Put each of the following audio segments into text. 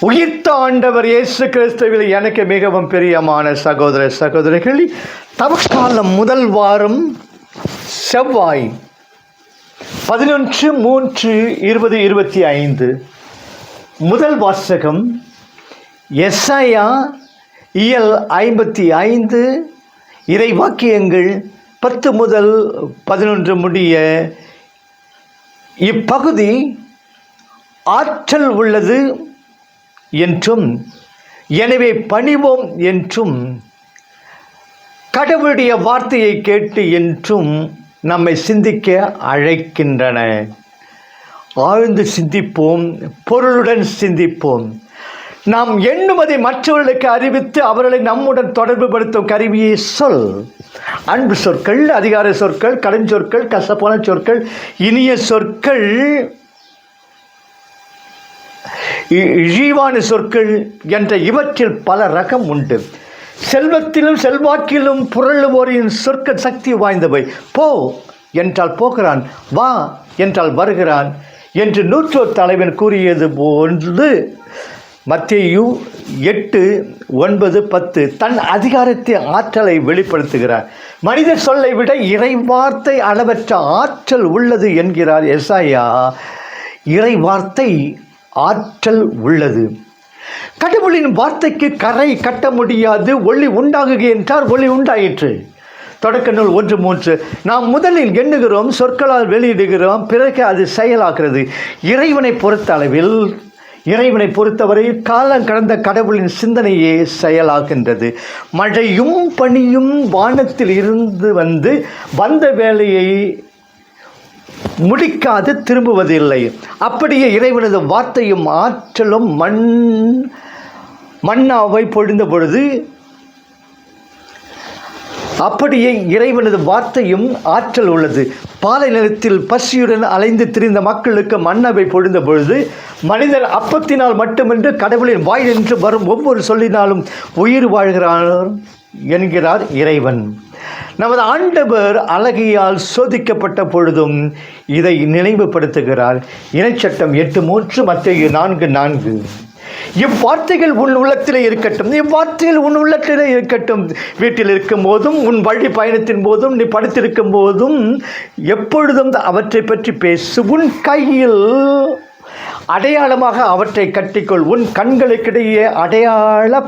உயிர்த்த ஆண்டவர் இயேசு கிறிஸ்துவில் எனக்கு மிகவும் பிரியமான சகோதர சகோதரிகள் தவக்காலம் முதல் வாரம் செவ்வாய் பதினொன்று மூன்று இருபது இருபத்தி ஐந்து. முதல் வாசகம் எஸ்ஐயா இயல் ஐம்பத்தி ஐந்து. இறை வாக்கியங்கள் பத்து முதல் பதினொன்று முடிய இப்பகுதி ஆற்றல் உள்ளது. என்றும் எனவே பணிவோம் என்றும் கடவுளுடைய வார்த்தையை கேட்டு என்றும் நம்மை சிந்திக்க அழைக்கின்றன. ஆழ்ந்து சிந்திப்போம் பொருளுடன் சிந்திப்போம். நாம் எண்ணுவதை மற்றவர்களுக்கு அறிவித்து அவர்களை நம்முடன் தொடர்பு படுத்தும் கருவியை சொல். அன்பு சொற்கள் அதிகார சொற்கள் கடன் சொற்கள் கசப்பான சொற்கள் இனிய சொற்கள் இழிவான சொற்கள் என்ற இவற்றில் பல ரகம் உண்டு. செல்வத்திலும் செல்வாக்கிலும் புரளுவோரின் சொற்க சக்தி வாய்ந்தவை. போ என்றால் போகிறான் வா என்றால் வருகிறான் என்று நூற்றோர் தலைவன் கூறியது போன்று மத்தியு எட்டு ஒன்பது பத்து தன் அதிகாரத்தின் ஆற்றலை வெளிப்படுத்துகிறார். மனித சொல்லை விட இறைவார்த்தை அளவற்ற ஆற்றல் உள்ளது என்கிறார் எஸ்ஐயா இறைவார்த்தை ஆற்றல் உள்ளது. கடவுளின் வார்த்தைக்கு கரை கட்ட முடியாது. ஒளி உண்டாகுக என்றால் ஒளி உண்டாயிற்று. தொடக்க நூல் ஒன்று மூன்று. நாம் முதலில் எண்ணுகிறோம் சொற்களால் வெளியிடுகிறோம் பிறகு அது செயலாகிறது. இறைவனை பொறுத்த அளவில் இறைவனை பொறுத்தவரையில் காலம் கடந்த கடவுளின் சிந்தனையே செயலாகின்றது. மழையும் பனியும் வானத்தில் இருந்து வந்து வந்த வேலையை முடிக்காது திரும்புவதில்லை. அப்படியே இறைவனது வார்த்தையும் ஆற்றலும் மண் மண்ணாவை பொழிந்த பொழுது அப்படியே இறைவனது வார்த்தையும் ஆற்றல் உள்ளது. பாலை நிலத்தில் பசியுடன் அலைந்து திரிந்த மக்களுக்கு மன்னவை பொழிந்த பொழுது மனிதன் அப்பத்தினால் மட்டுமின்றி கடவுளின் வாய் என்று வரும் ஒவ்வொரு சொல்லினாலும் உயிர் வாழ்கிறார் என்கிறார் இறைவன். நமது ஆண்டவர் அழகியால் சோதிக்கப்பட்ட பொழுதும் இதை நினைவுபடுத்துகிறார். இணைச்சட்டம் எட்டு மூன்று மத்திய நான்கு நான்கு. இவ்வார்த்தைகள் உன் உள்ளத்திலே இருக்கட்டும் இவ்வார்த்தைகள் உன் உள்ளத்திலே இருக்கட்டும். வீட்டில் இருக்கும் போதும் உன் வழி பயணத்தின் போதும் நீ படுத்திருக்கும் போதும் எப்பொழுதும் அவற்றை பற்றி பேசு. உன் கையில் அடையாளமாக அவற்றை கட்டிக்கொள். உன் கண்களுக்கிடையே அடையாள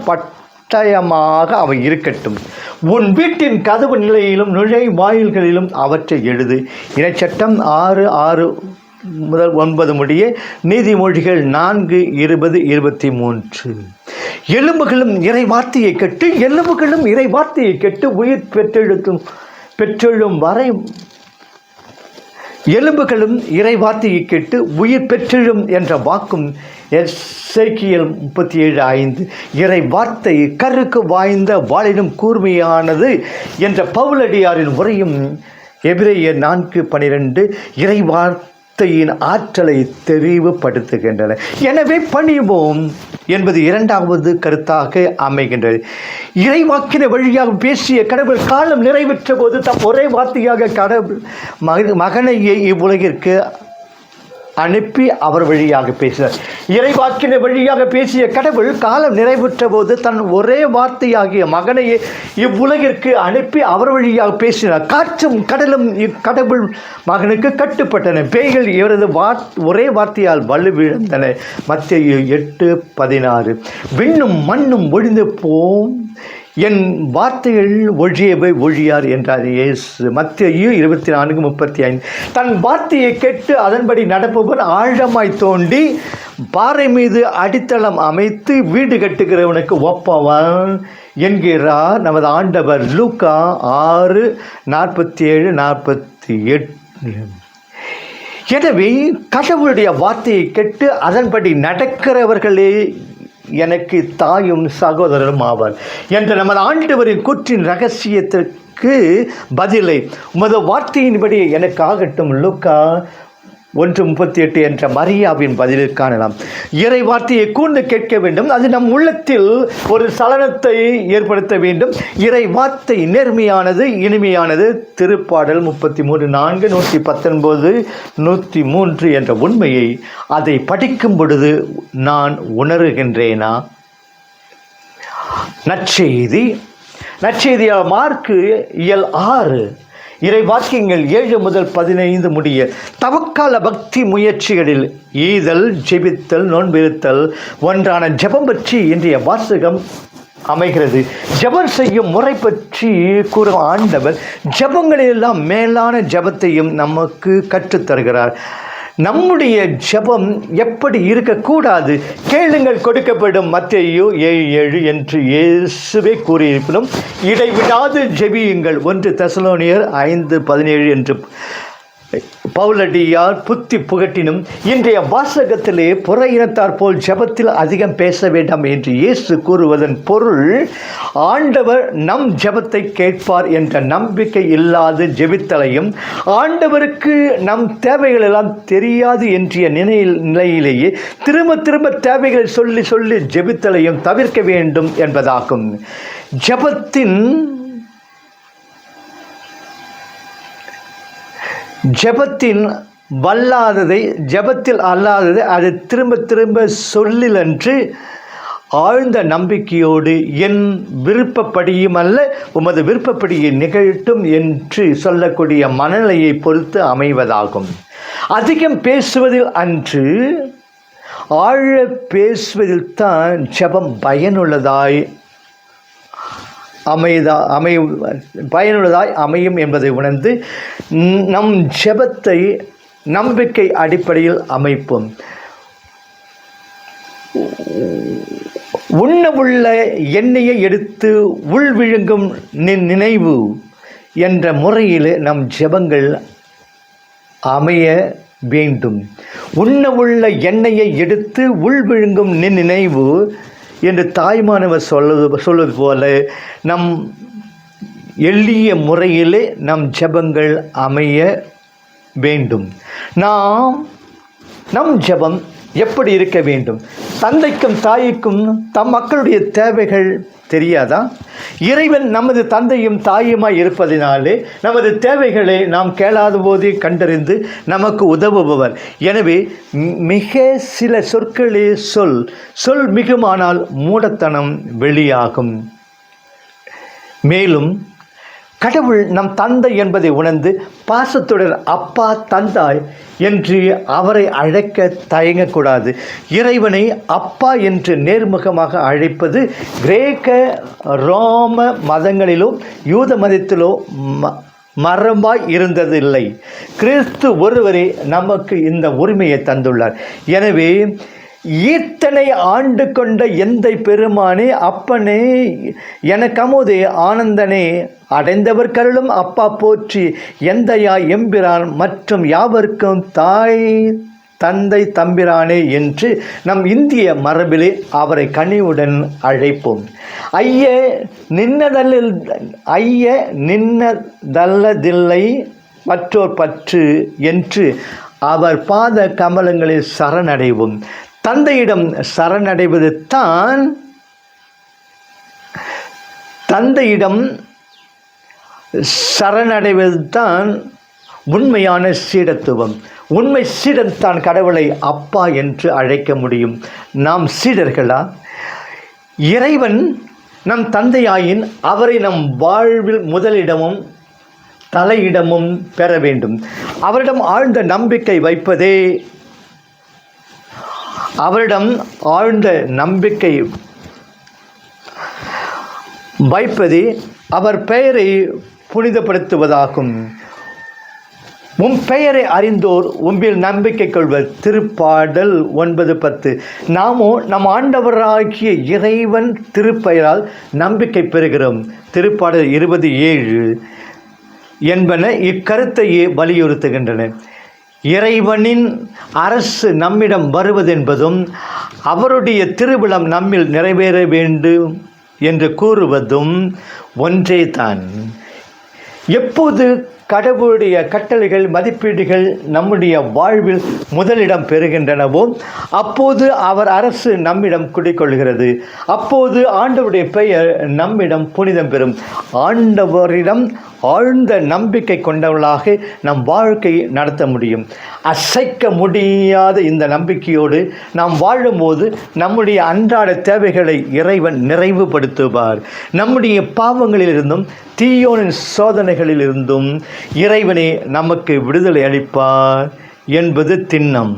பட்டயமாக அவை இருக்கட்டும். உன் வீட்டின் கதவு நிலையிலும் நுழைவாயில்களிலும் அவற்றை எழுது. இணைச்சட்டம் ஆறு ஆறு முதல் ஒன்பது முடிய நீதிமொழிகள் நான்கு இருபது இருபத்தி மூன்று. எலும்புகளும் இறை வார்த்தையை கெட்டு எலும்புகளும் இறை வார்த்தையை கெட்டு உயிர் பெற்றெழுத்தும் பெற்றெழும் வரை எலும்புகளும் இறை வார்த்தையை கேட்டு உயிர் பெற்றெழும் என்ற வாக்கும் எஸ்ஐக்கியல் முப்பத்தி ஏழு ஐந்து. இறை வார்த்தை கருக்கு வாய்ந்த வாழினும் கூர்மையானது என்ற பவுலடியாரின் உரையும் எபிரேய நான்கு பனிரெண்டு இறை வார்த்தையின் ஆற்றலை தெளிவுபடுத்துகின்றன. எனவே பணிவோம் என்பது இரண்டாவது கருத்தாக அமைகின்றது. இறைவாக்கின வழியாக பேசிய கடவுள் காலம் நிறைவேற்ற போது தம் ஒரே வார்த்தையாக கடவுள் மக மகனை இவ்வுலகிற்கு அனுப்பி அவர் வழியாக பேசினார். இறைவாக்கின வழியாக பேசிய கடவுள் காலம் நிறைவுற்ற போது தன் ஒரே வார்த்தையாகிய மகனையே இவ்வுலகிற்கு அனுப்பி அவர் வழியாக பேசினார். காற்றும் கடலும் இக்கடவுள் மகனுக்கு கட்டுப்பட்டன. பேய்கள் இவரது வார் ஒரே வார்த்தையால் வலுவிழந்தன மத்திய எட்டு பதினாறு. விண்ணும் மண்ணும் ஒழிந்து போம். என் வார்த்தைகள் ஒழியவை ஒழியார் என்றார் இயேசு. மத்திய இருபத்தி நான்கு முப்பத்தி ஐந்து தன் வார்த்தையை கேட்டு அதன்படி நடப்பவன் ஆழமாய் தோண்டி பாறை மீது அடித்தளம் அமைத்து வீடு கட்டுகிறவனுக்கு ஒப்பவன் என்கிறார் நமது ஆண்டவர். லூக்கா ஆறு நாற்பத்தி ஏழு நாற்பத்தி எட்டு எனவே கடவுளுடைய வார்த்தையை கேட்டு அதன்படி நடக்கிறவர்களே எனக்கு தாயும் சகோதரரும் ஆவார். என்ற நமது ஆண்டவரின் கூற்றின் ரகசியத்திற்கு பதிலை உமது வார்த்தையின்படி எனக்கு ஆகட்டும் ஒன்று முப்பத்தி எட்டு என்ற மரியாவின் பதிலில் காணலாம். இறை வார்த்தையை கூர்ந்து கேட்க வேண்டும். அது நம் உள்ளத்தில் ஒரு சலனத்தை ஏற்படுத்த வேண்டும். இறை வார்த்தை நேர்மையானது இனிமையானது. திருப்பாடல் முப்பத்தி மூன்று நான்கு நூற்றி பத்தொன்பது நூற்றி மூன்று என்ற உண்மையை அதை படிக்கும் பொழுது நான் உணர்கின்றேனா? நற்செய்தி. நற்செய்தியால் மார்க்கு இயல் ஆறு. இறை வாக்கியங்கள் ஏழு முதல் பதினைந்து முடிய தவக்கால பக்தி முயற்சிகளில் ஈதல் ஜெபித்தல் நோன்பிருத்தல் ஒன்றான ஜெபம் பற்றி இன்றைய வாசகம் அமைகிறது. ஜெபம் செய்யும் முறை பற்றி கூறும் ஆண்டவர் ஜெபங்களிலெல்லாம் மேலான ஜெபத்தையும் நமக்கு கற்றுத் தருகிறார் நம்முடைய ஜெபம் எப்படி இருக்கக்கூடாது? கேளுங்கள் கொடுக்கப்படும் மத்தேயு ஏழு ஏழு என்று இயேசுவே கூறியிருப்பினும் இடைவிடாது ஜெபியுங்கள். ஒன்று தசலோனியர் ஐந்து பதினேழு என்று பவுலடியார் புத்தி புகட்டினும் இன்றைய வாசகத்திலே புற இனத்தார் போல் ஜெபத்தில் அதிகம் பேச வேண்டாம் என்று இயேசு கூறுவதன் பொருள் ஆண்டவர் நம் ஜபத்தை கேட்பார் என்ற நம்பிக்கை இல்லாது ஜெபித்தலையும் ஆண்டவருக்கு நம் தேவைகள் எல்லாம் தெரியாது என்ற நிலையில் நிலையிலேயே திரும்ப திரும்ப தேவைகளை சொல்லி சொல்லி ஜெபித்தலையும் தவிர்க்க வேண்டும் என்பதாகும். ஜெபத்தின் ஜெபத்தின் வல்லாததை ஜெபத்தில் அல்லாததை அதை திரும்ப திரும்ப சொல்லிலன்று ஆழ்ந்த நம்பிக்கையோடு என் விருப்பப்படியும் அல்ல உமது விருப்பப்படியை நிகழட்டும் என்று சொல்லக்கூடிய மனநிலையை பொறுத்து அமைவதாகும். அதிகம் பேசுவதில் அன்று ஆழ பேசுவதில் தான் ஜெபம் பயனுள்ளதாய் அமைதா அமை பயனுள்ளதாய் அமையும் என்பதை உணர்ந்து நம் ஜெபத்தை நம்பிக்கை அடிப்படையில் அமைப்போம். உண்ணவுள்ள எண்ணெயை எடுத்து உள் விழுங்கும் நின் நினைவு என்ற முறையில் நம் ஜெபங்கள் அமைய வேண்டும். உண்ணவுள்ள எண்ணெயை எடுத்து உள் விழுங்கும் நின் நினைவு என்று தாய்மானவர் சொல்வது சொல்வது போல நம் எளிய முறையிலே நம் ஜெபங்கள் அமைய வேண்டும். நாம் நம் ஜெபம் எப்படி இருக்க வேண்டும்? தந்தைக்கும் தாய்க்கும் தம் மக்களுடைய தேவைகள் தெரியாதா? இறைவன் நமது தந்தையும் தாயுமாய் இருப்பதினாலே நமது தேவைகளை நாம் கேளாத போதே கண்டறிந்து நமக்கு உதவுபவர். எனவே மிக சில சொற்களே சொல். சொல் மிகுமானால் மூடத்தனம் வெளியாகும். மேலும் கடவுள் நம் தந்தை என்பதை உணர்ந்து பாசத்துடன் அப்பா தந்தாய் என்று அவரை அழைக்க தயங்கக்கூடாது. இறைவனை அப்பா என்று நேர்முகமாக அழைப்பது கிரேக்க ரோம மதங்களிலோ யூத மதத்திலோ ம மரபாய் இருந்ததில்லை. கிறிஸ்து ஒருவரே நமக்கு இந்த உரிமையை தந்துள்ளார். எனவே இத்தனை ஆண்டு கொண்ட எந்தை பெருமானே அப்பனே எனக்கு அமுதே ஆனந்தனே அடைந்தவர் கருளும் அப்பா போற்றி எந்தையா எம்பிரான் மற்றும் யாவருக்கும் தாய் தந்தை தம்பிரானே என்று நம் இந்திய மரபிலே அவரை கனிவுடன் அழைப்போம். ஐய நின்னதல்லில் ஐய நின்னதல்லதில்லை மற்றோர் பற்று என்று அவர் பாத கமலங்களில் சரணடைவோம். தந்தையிடம் சரணடைவது தான் தந்தையிடம் சரணடைவது தான் உண்மையான சீடத்துவம். உண்மை சீடன் தான் கடவுளை அப்பா என்று அழைக்க முடியும். நாம் சீடர்களா? இறைவன் நம் தந்தையாயின் அவரை நம் வாழ்வில் முதலிடமும் தலையிடமும் பெற வேண்டும். அவரிடம் ஆழ்ந்த நம்பிக்கை வைப்பதே அவரிடம் ஆழ்ந்த நம்பிக்கை வைப்பது அவர் பெயரை புனிதப்படுத்துவதாகும். உம் பெயரை அறிந்தோர் உம்பில் நம்பிக்கை கொள்வர். திருப்பாடல் ஒன்பது பத்து. நாமோ நம் ஆண்டவராகிய இறைவன் திருப்பெயரால் நம்பிக்கை பெறுகிறோம். திருப்பாடல் இருபது ஏழு என்பன இக்கருத்தையே வலியுறுத்துகின்றன. இறைவனின் அரசு நம்மிடம் வருவதென்பதும் அவருடைய திருவிழம் நம்மில் நிறைவேற வேண்டும் என்று கூறுவதும் ஒன்றே தான் எப்போது கடவுளுடைய கட்டளைகள் மதிப்பீடுகள் நம்முடைய வாழ்வில் முதலிடம் பெறுகின்றனவோ அப்போது அவர் அரசு நம்மிடம் குடிக்கொள்கிறது. அப்போது ஆண்டவருடைய பெயர் நம்மிடம் புனிதம் பெறும். ஆண்டவரிடம் ஆழ்ந்த நம்பிக்கை கொண்டவர்களாக நம் வாழ்க்கையை நடத்த முடியும். அசைக்க முடியாத இந்த நம்பிக்கையோடு நாம் வாழும்போது நம்முடைய அன்றாட தேவைகளை இறைவன் நிறைவுபடுத்துவார். நம்முடைய பாவங்களிலிருந்தும் தீயோனின் சோதனைகளிலிருந்தும் இறைவனே நமக்கு விடுதலை அளிப்பார் என்பது திண்ணம்.